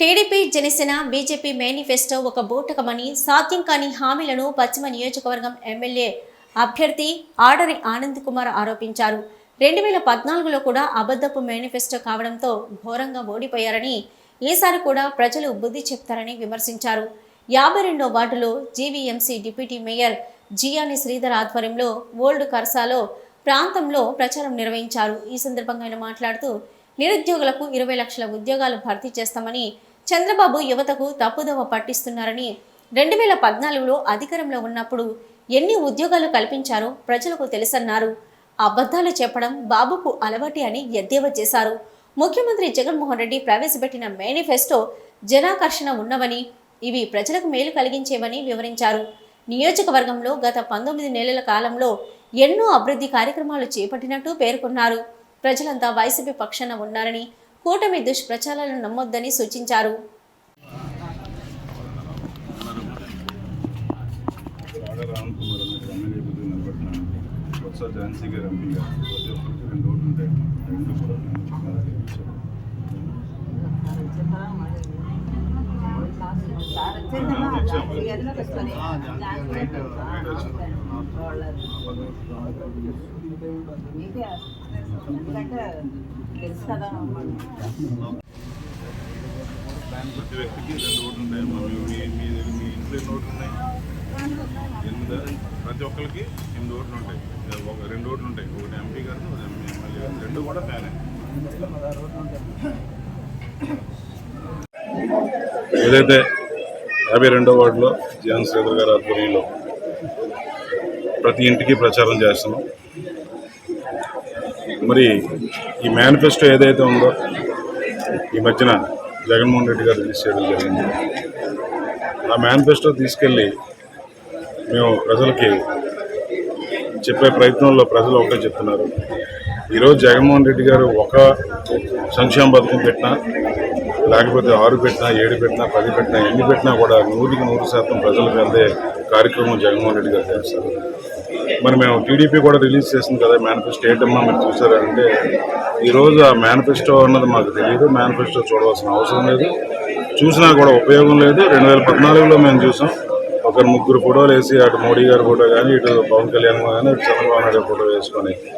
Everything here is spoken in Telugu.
టీడీపీ జనసేన బీజేపీ మేనిఫెస్టో ఒక బూటకమని సాధ్యం కాని హామీలను పశ్చిమ నియోజకవర్గం ఎమ్మెల్యే అభ్యర్థి ఆడరి ఆనంద్ కుమార్ ఆరోపించారు. రెండు వేల పద్నాలుగులో కూడా అబద్ధపు మేనిఫెస్టో కావడంతో ఘోరంగా ఓడిపోయారని ఈసారి కూడా ప్రజలు బుద్ధి చెప్తారని విమర్శించారు. యాభై రెండో వార్డులో GVMC deputy mayor Jiyani Sridhar ఆధ్వర్యంలో ఓల్డ్ కర్సాలో ప్రాంతంలో ప్రచారం నిర్వహించారు. ఈ సందర్భంగా ఆయన మాట్లాడుతూ నిరుద్యోగులకు ఇరవై లక్షల ఉద్యోగాలు భర్తీ చేస్తామని చంద్రబాబు యువతకు తప్పుదోవ పట్టిస్తున్నారని రెండు వేల పద్నాలుగులో అధికారంలో ఉన్నప్పుడు ఎన్ని ఉద్యోగాలు కల్పించారో ప్రజలకు తెలుసన్నారు. అబద్ధాలు చెప్పడం బాబుకు అలవాటి అని ఎద్దేవా చేశారు. ముఖ్యమంత్రి జగన్మోహన్ రెడ్డి ప్రవేశపెట్టిన మేనిఫెస్టో జనాకర్షణ ఉన్నవని ఇవి ప్రజలకు మేలు కలిగించేవని వివరించారు. నియోజకవర్గంలో గత పంతొమ్మిది నెలల కాలంలో ఎన్నో అభివృద్ధి కార్యక్రమాలు చేపట్టినట్టు పేర్కొన్నారు. ప్రజలంతా వైసీపీ పక్షాన ఉన్నారని కూటమి దుష్ప్రచారాలను నమ్మొద్దని సూచించారు. ఆడ ఝాన్సీ గారు ఎంపీ గారు ప్రతి ఒక్కరికి రెండు ఓట్లు ఉంటాయి రెండు కూడా ప్రతి వ్యక్తికి రెండు ఓట్లు ఉంటాయి మీ మీ- మీ ఇంట్లో ఎన్ని ఓట్లు ఉన్నాయి ఎనిమిది ప్రతి ఒక్కరికి ఎనిమిది ఓట్లు ఉంటాయి ఒక రెండు ఓట్లు ఉంటాయి ఒకటి ఎంపీ గారు ఒకటి ఎమ్మెల్యే గారు రెండు కూడా ఫ్యానే ఏదైతే యాభై రెండో వార్డులో జియాన్ శ్రీధర్ గారి ఆధ్వర్యంలో ప్రతి ఇంటికి ప్రచారం చేస్తున్నాం. మరి ఈ మేనిఫెస్టో ఏదైతే ఉందో ఈ మధ్యన జగన్మోహన్ రెడ్డి గారు రిలీజ్ చేయడం జరిగింది. ఆ మేనిఫెస్టో తీసుకెళ్ళి మేము ప్రజలకి చెప్పే ప్రయత్నంలో ప్రజలు ఒకటే చెప్తున్నారు. ఈరోజు జగన్మోహన్ రెడ్డి గారు ఒక సంక్షేమ పథకం పెట్టినా లేకపోతే ఆరు పెట్టినా ఏడు పెట్టినా పది పెట్టినా ఎన్ని పెట్టినా కూడా నూటికి నూరు శాతం ప్రజలకు అందే కార్యక్రమం జగన్మోహన్ రెడ్డి గారు చేస్తారు మరి మేము టీడీపీ కూడా రిలీజ్ చేసింది కదా మేనిఫెస్టో ఏంటమ్మా మీరు చూసారంటే ఈరోజు ఆ మేనిఫెస్టో అన్నది మాకు తెలియదు మేనిఫెస్టో చూడవలసిన అవసరం లేదు. చూసినా కూడా ఉపయోగం లేదు. రెండు వేల పద్నాలుగులో మేము చూసాం. ఒకరు ముగ్గురు ఫోటోలు వేసి అటు మోడీ గారి ఫోటో కానీ ఇటు పవన్ కళ్యాణ్ కానీ చంద్రబాబు నాయుడు ఫోటో వేసుకొని